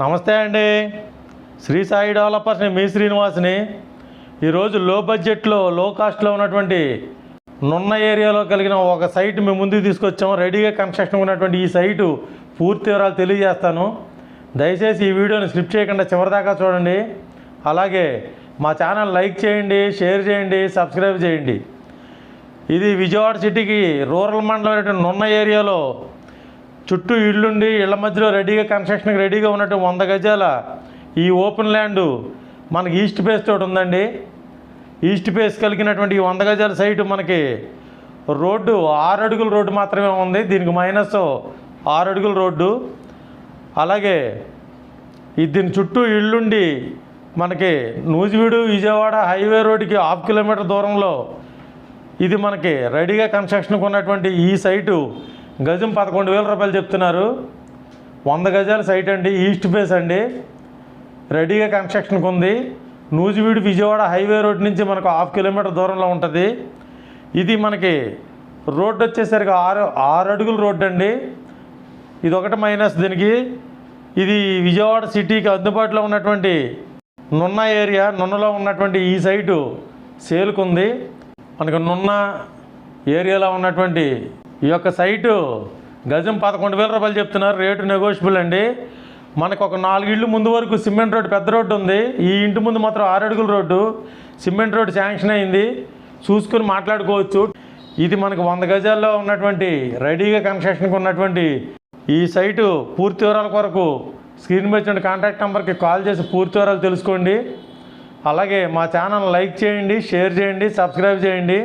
నమస్తే అండి. శ్రీ సాయి డెవలపర్స్ మీ శ్రీనివాస్ని. ఈరోజు లో బడ్జెట్లో లో కాస్ట్లో ఉన్నటువంటి నున్న ఏరియాలో కలిగిన ఒక సైట్ మేము ముందుకు తీసుకొచ్చాము రెడీగా కన్స్ట్రక్షన్ ఉన్నటువంటి ఈ సైటు పూర్తి వివరాలు తెలియజేస్తాను. దయచేసి ఈ వీడియోని స్లిప్ చేయకుండా చివరిదాకా చూడండి. అలాగే మా ఛానల్ లైక్ చేయండి షేర్ చేయండి సబ్స్క్రైబ్ చేయండి. ఇది విజయవాడ సిటీకి రూరల్ మండలం నున్న ఏరియాలో చుట్టూ ఇళ్ళుండి ఇళ్ళ మధ్యలో రెడీగా కన్స్ట్రక్షన్కి రెడీగా ఉన్నట్టు వంద గజాల ఈ ఓపెన్ ల్యాండ్ మనకి ఈస్ట్ ఫేస్ తోటి ఉందండి. ఈస్ట్ ఫేస్ కలిగినటువంటి ఈ వంద గజాల సైటు మనకి రోడ్డు ఆరు అడుగుల రోడ్డు మాత్రమే ఉంది. దీనికి మైనస్ ఆరు అడుగుల రోడ్డు. అలాగే ఈ దీని చుట్టూ ఇళ్ళుండి మనకి నూజివీడు విజయవాడ హైవే రోడ్డుకి హాఫ్ కిలోమీటర్ దూరంలో ఇది మనకి రెడీగా కన్స్ట్రక్షన్కి ఉన్నటువంటి ఈ సైటు గజం పదకొండు వేల రూపాయలు చెప్తున్నారు. వంద గజాల సైట్ అండి ఈస్ట్ ఫేస్ అండి. రెడీగా కన్స్ట్రక్షన్కి ఉంది నూజివీడు విజయవాడ హైవే రోడ్ నుంచి మనకు హాఫ్ కిలోమీటర్ దూరంలో ఉంటుంది. ఇది మనకి రోడ్డు వచ్చేసరికి ఆరు ఆరు అడుగుల రోడ్డు అండి. ఇది ఒకటి మైనస్ దీనికి. ఇది విజయవాడ సిటీకి అందుబాటులో ఉన్నటువంటి నున్న ఏరియా నున్నలో ఉన్నటువంటి ఈ సైటు సేల్కుంది. మనకు నున్న ఏరియాలో ఉన్నటువంటి ఈ యొక్క సైటు గజం పదకొండు వేల రూపాయలు చెప్తున్నారు. రేటు నెగోషియబుల్ అండి. మనకు ఒక నాలుగిళ్ళు ముందు వరకు సిమెంట్ రోడ్డు పెద్ద రోడ్డు ఉంది. ఈ ఇంటి ముందు మాత్రం ఆరు అడుగుల రోడ్డు. సిమెంట్ రోడ్డు శాంక్షన్ అయింది. చూసుకుని మాట్లాడుకోవచ్చు. ఇది మనకు వంద గజాల్లో ఉన్నటువంటి రెడీగా కన్స్ట్రక్షన్కి ఉన్నటువంటి ఈ సైటు పూర్తి వివరాల కొరకు స్క్రీన్ మీద ఉన్న కాంటాక్ట్ నెంబర్కి కాల్ చేసి పూర్తి వివరాలు తెలుసుకోండి. అలాగే మా ఛానల్ లైక్ చేయండి షేర్ చేయండి సబ్స్క్రైబ్ చేయండి.